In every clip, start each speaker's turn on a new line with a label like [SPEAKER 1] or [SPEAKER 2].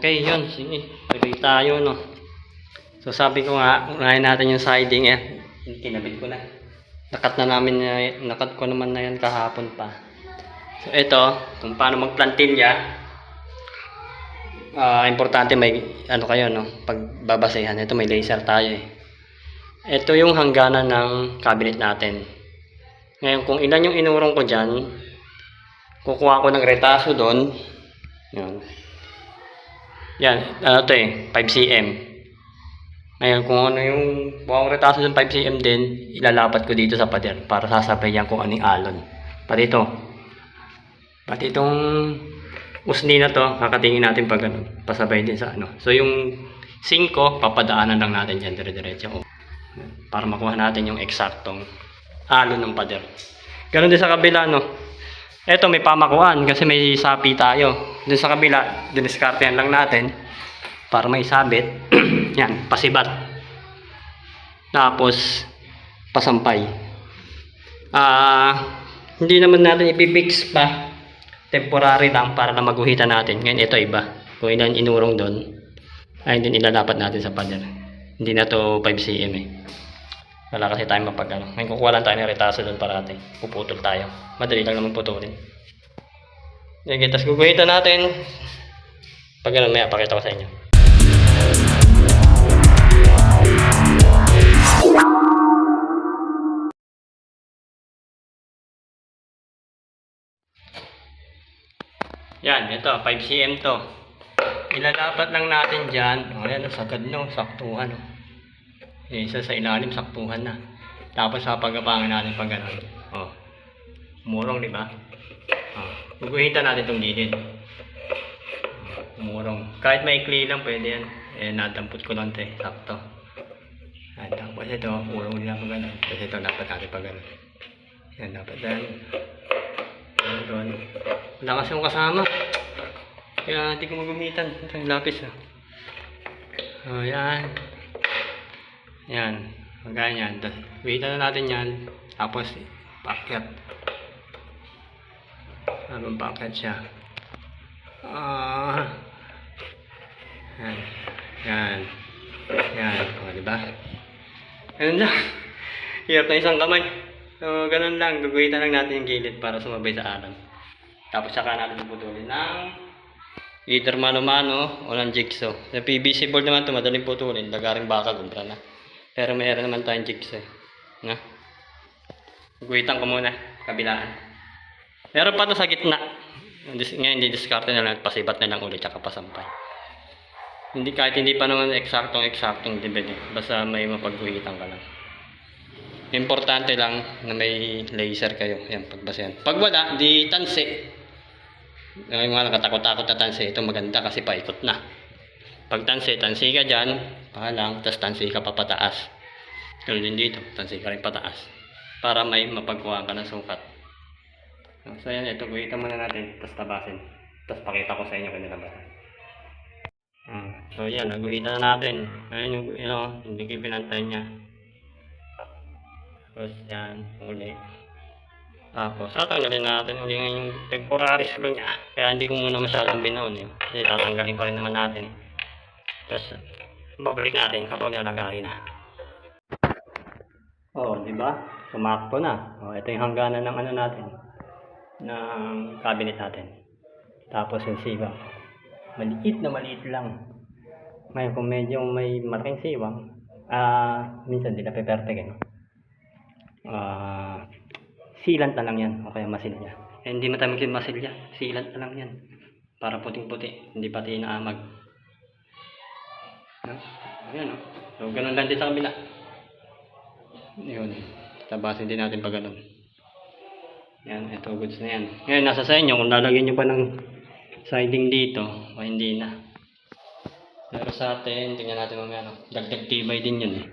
[SPEAKER 1] Okay, yun. Sige. Tuloy tayo, no. So, sabi ko nga, unahin natin yung siding eh. Kinabit ko na. Nakat na namin, na- nakat ko naman na yan kahapon pa. So, ito, kung paano magplantilya. Ah, importante may, ano kayo, no? Pagbabasehan. Ito, may laser tayo eh. Ito yung hangganan ng cabinet natin. Ngayon, kung ilan yung inurong ko dyan, kukuha ko ng retaso doon. Yan. Yan, ano to eh, 5 cm. Ngayon, kung ano yung buwang retaso ng 5 cm din, ilalapat ko dito sa pader para sasabayan kung anong alon. Pati ito. Pati itong usni na to, kakatingin natin pag ano, pasabay din sa ano. So yung 5, papadaanan lang natin dyan dire-diretso. Para makuha natin yung eksaktong alon ng pader. Ganon din sa kabila, no? Eto, may pamakuan kasi may sapi tayo. Dun sa kabila, diniskartehan lang natin para may sabit. Yan, pasibat. Tapos, pasampay. Ah, hindi naman natin ipipix pa. Temporary lang para na maguhitan natin. Ngayon, ito iba. Kung ilan inurong doon, ay din ilalapat natin sa pader. Hindi na to 5 cm eh. Wala kasi tayo mapag ano. Ngayon kukuha lang tayo ng retaso doon parati. Puputol tayo. Madali lang naman putulin. Sige, tapos guguhitan natin. Pag ganun, may pakita ko sa inyo. Yan, ito, 5 cm to. Ilalapat lang natin dyan. O, yan, sagad no, saktuhan. Oh. Eh, isa sa ilalim, saktuhan na. Tapos papagapangan natin pag gano'n. Oh. Murong, di ba? Oh. Guguhitan natin itong gilid. Oh, Murong. Kahit maikli lang, pwede yan. Eh, nadampot ko lang ito eh. Sakto. At tapos ito, murong din pag gano'n. Tapos ito, dapat natin pag gano'n. Yan, dapat yan. Yan, doon. Wala kasi akong kasama. Kaya hindi ko magumitan. Yung lapis ah. Oh, yan. Yan. Magkaya yan. Tapos, Waitan na natin yan. Tapos, pakyat. Habang pakyat siya. Ah. yan. Yan. Yan. O, diba? Ganun lang. Hirap na isang kamay. So, ganun lang. Guguhitan lang natin yung gilid para sumabay sa alam. Tapos, saka natin puputulin ng either mano-mano o ng jigsaw. Sa PVC board naman ito, madaling putulin. Lagaring bakal, kumpra na. Pero mayroon naman tayong jigsaw. Na? Guhitan ko muna, kabilaan. Meron pa to sa gitna. Ngayon, hindi diskarte na lang, pasibat na lang ulit, tsaka pasampay. Hindi kahit hindi pa naman eksaktong eksaktong depende. Basta may mapagguhitan ka lang. Importante lang na may laser kayo. Yan, pagbasehan. Pag wala, di tansi. Ay, mga nakatakot-takot na tansi. Ito maganda kasi paikot na. Pag tansi, tansi ka dyan, pahalang, tapos tansi ka pa pataas. Ganun din dito, tansi ka rin pataas. Para may mapagkuha ka ng sukat. So yan, ito, guhitan muna natin, tapos tabasin. Tapos pakita ko sa inyo kung nilabasan. Hmm. So yan, naguhitan na natin. Ayun yung, you know, hindi ko pinantay niya. Tapos yan, uli. Tapos, tatanggalin natin uli yung temporary screw niya. Kaya hindi ko muna masyadong binaon eh. Kasi tatanggalin pa rin naman natin. Tapos, babalik natin kapag nalagay na. Oh, di ba? Sumakto na. Oh, ito yung hangganan ng ano natin. Ng cabinet natin. Tapos yung siwang. Maliit na maliit lang. May kung medyo may malaking siwang, ah, minsan di na perfect eh. no? Ah, sealant na lang yan o kaya masilya. Eh, hindi matamig yung masilya, sealant na lang yan. Para puting-puti, hindi pati inaamag. No? Ayan o. So, ganun lang din sa kabila. Yun. Tabasin din natin pag ganun. Yan, ito goods na yan. Ngayon, nasa sa inyo kung lalagyan nyo pa ng siding dito o hindi na. Pero sa atin, tingnan natin mamaya ano. Dagdag tibay din yun eh.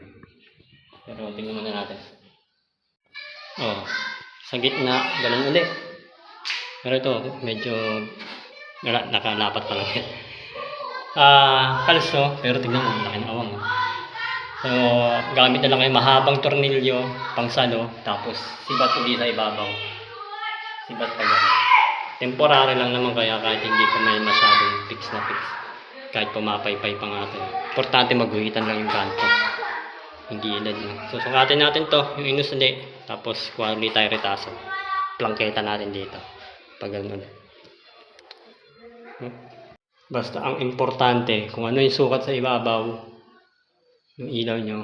[SPEAKER 1] Pero tingnan muna natin. Oh, sa gitna, ganun ulit. Pero ito, medyo nakalapat pa lang yan. Ah, kalso, pero tingnan mo, laki ng awang. oh. So, gamit na lang kayo mahabang tornilyo, pangsalo, tapos sibat uli sa ibabaw. Sibat pa yan. Temporary lang naman kaya kahit hindi pa may masyadong fix na fix. kahit pumapaypay pa ito. Importante maguhitan lang yung kanto. Hindi ilad no. Susukatin natin to, yung inusli. Tapos kuha ulit tayo retaso. Plangketa natin dito. Pag ganun. Hmm? Basta ang importante, kung ano yung sukat sa ibabaw, yung ilaw nyo,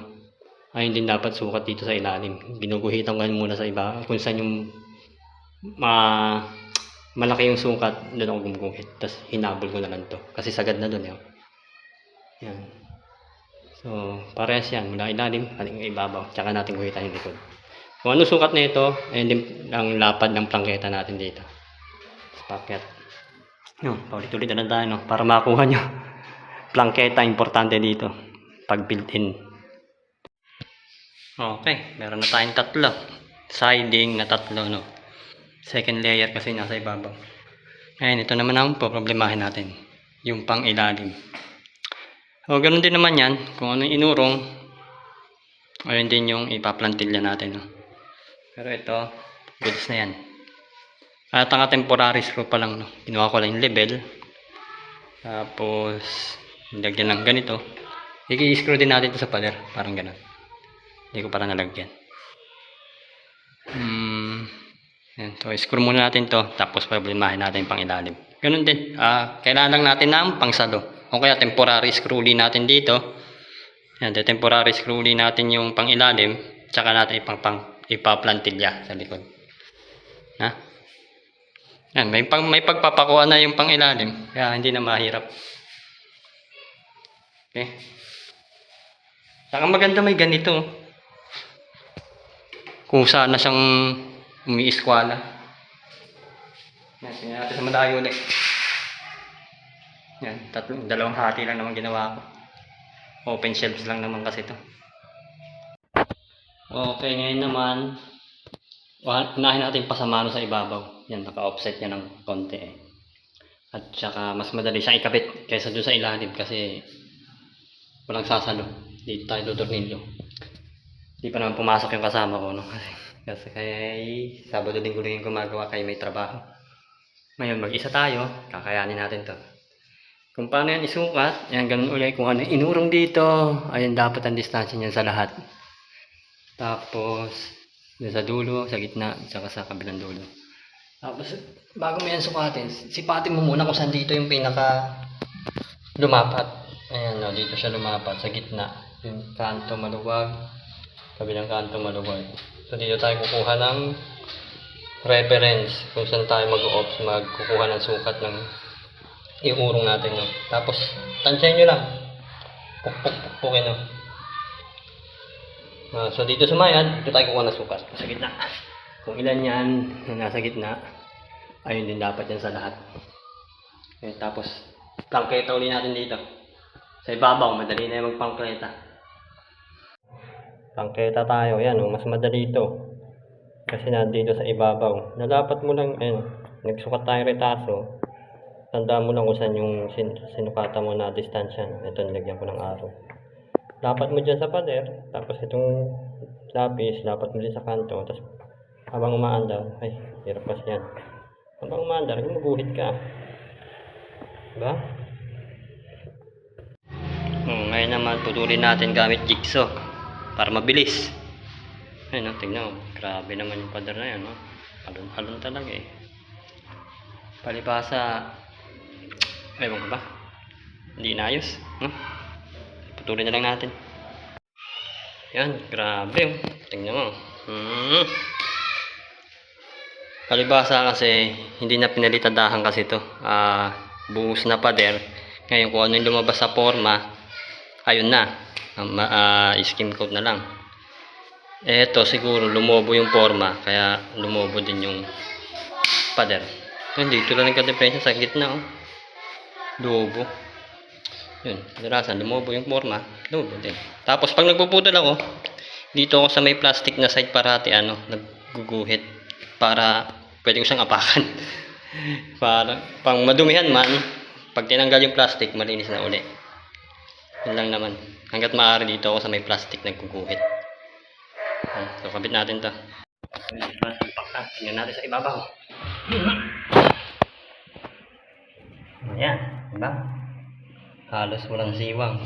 [SPEAKER 1] ayun din dapat sukat dito sa ilalim. Ginuguhitan ko muna sa iba. Kung saan yung ma malaki yung sukat, doon ako gumuguhit. Tapos hinabol ko na lang to. Kasi sagad na doon. Yun. Yan. So, parehas yan. Mula ilalim, aling ibabaw. Tsaka natin guhitan yung likod. Kung ano sukat na ito, ayun din ang lapad ng plangketa natin dito. Tapos packet. Yun, paulit-ulit na lang tayo, no? Para makuha nyo. plangketa, importante dito. Pag built-in. Okay, meron na tayong tatlo. Siding na tatlo, no? Second layer kasi nasa ibabaw. Ngayon, ito naman ang problemahin natin. Yung pang ilalim. O, ganun din naman yan. Kung ano yung inurong, ayun din yung ipaplantilya natin, no? Pero ito, goods na yan. At ang temporary screw pa lang, no? Ginawa ko lang yung level. Tapos, nilagyan lang ganito. I-screw din natin ito sa pader. Parang ganun. Hindi ko para nalagyan. Hmm. Yan. So, screw muna natin to. Tapos, problemahin natin pang ilalim. Ganun din. Ah, kailangan lang natin ng pangsalo. O kaya temporary screw natin dito. Yan. The temporary screw natin yung pang ilalim. Tsaka natin ipang, pang, ipaplantilya sa likod. Ha? Yan. May, pang, may pagpapakuha na yung pang ilalim. Kaya hindi na mahirap. Okay. Saka maganda may ganito. Kung sana siyang umiiskwala. Yan, tingnan natin sa malayo ulit. Yan, tatlo, dalawang hati lang naman ginawa ko. Open shelves lang naman kasi to. Okay, ngayon naman, unahin natin pasamano sa ibabaw. Yan, naka-offset niya ng konti eh. At saka mas madali siyang ikabit kaysa doon sa ilalim kasi walang sasalo. Dito tayo tutornilyo. Hindi pa naman pumasok yung kasama ko, no? Kasi, kasi kaya ay Sabado din ko lang gumagawa kaya may trabaho. Ngayon, mag-isa tayo, kakayanin natin to. Kung paano yan isukat, yan ganun ulit kung ano inurong dito, ayan dapat ang distansya niyan sa lahat. Tapos, sa dulo, sa gitna, saka sa kabilang dulo. Tapos, bago mo yan sukatin, sipatin mo muna kung saan dito yung pinaka lumapat. Ayan, no, dito siya lumapat sa gitna. Yung kanto maluwag, kabilang kanto maluwag. So, dito tayo kukuha ng reference kung saan tayo mag-ops, magkukuha ng sukat ng iurong natin. No? Tapos, tansyahin nyo lang. Pukpuk-pukpukin. No? Ah, so, dito sa mayad, dito tayo kukuha ng sukat sa gitna. Kung ilan yan na nasa gitna, ayun din dapat yan sa lahat. Okay, tapos, plangketa uli natin dito. Sa ibabaw, madali na yung magpangketa. Plangketa tayo, yan, oh, mas madali ito. Kasi nandito sa ibabaw. Nalapat mo lang, ayun, nagsukat tayo retaso. Tanda mo lang kung saan yung sin sinukata mo na distansya. Ito, nilagyan ko ng araw. Dapat mo dyan sa pader, tapos itong lapis, dapat mo din sa kanto. Tapos, habang umaandar, ay, hirap kasi yan. Habang umaandar, gumuguhit ka. Diba? Oh, ngayon naman, putulin natin gamit jigsaw para mabilis. Ayun, no, tignan mo. Grabe naman yung pader na yan, no? Alon-alon talaga eh. Palibasa, ewan ko ba? Hindi inayos, no? Putulin na lang natin. Yan, grabe. oh. Tingnan mo. Hmm. Palibasa kasi, hindi na pinalitadahan kasi to. Ah, buhos na pader. Ngayon, kung ano yung lumabas sa forma, ayun na. Ma- ah, skim coat na lang. Eto, siguro, lumobo yung forma. Kaya, lumobo din yung pader. Yun, dito lang nagka-depression sa gitna, oh. Lumobo. Yun, kadalasan, lumobo yung forma. Lumobo din. Tapos, pag nagpuputol ako, dito ako sa may plastic na side parati, ano, nagguguhit. Para, pwede ko siyang apakan. para, pang madumihan man, pag tinanggal yung plastic, malinis na uli. Yun lang naman. Hanggat maaari dito ako sa may plastic nagguguhit. Yan. So, kabit natin to. Tingnan natin sa ibabaw. Ayan. Diba? halos walang siwang.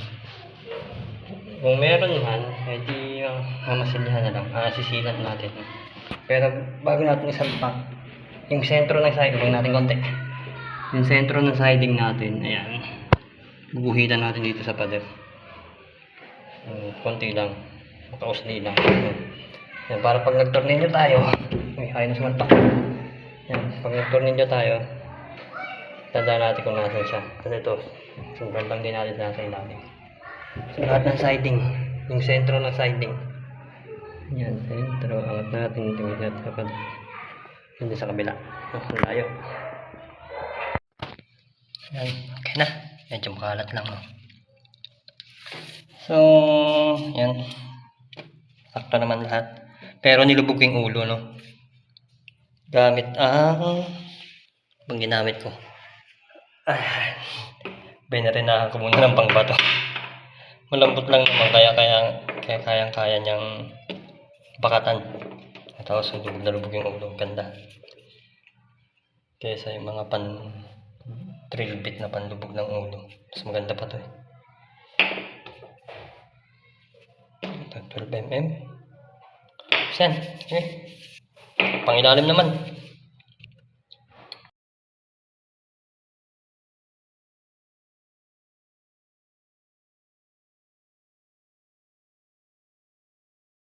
[SPEAKER 1] Kung meron man, eh di uh, mamasilyahan na lang, ah, sisilan natin. Pero bago natin isalpak, yung sentro ng siding, huwag natin konti. Yung sentro ng siding natin, ayan. Bubuhitan natin dito sa pader. Uh, konti lang, makausli lang. Yan, para pag nag-tornilyo tayo, may ayaw na sumalpak. Yan, pag nag-tornilyo tayo, tandaan natin kung nasan siya. Kasi ito, sobrang lang din natin sa nasa ilalim. So, lahat ng siding, yung sentro ng siding. Yan, sentro. Angat natin, tingin natin kapag hindi sa kabila. Oh, ang layo. Yan, okay na. Medyo makalat lang. Oh. So, yan. Sakto naman lahat. Pero nilubog ko yung ulo, no? Gamit ang... Bang ginamit ko. Ah, Binarinahan ko muna ng pangbato. Malambot lang naman, kaya kaya kaya kayang kaya niyang bakatan. Tapos lubog na lubog yung ulo, ganda. Kaysa yung mga pan drill bit na panlubog ng ulo. Mas maganda pa to eh. 12 mm. Yan, okay. Pangilalim naman.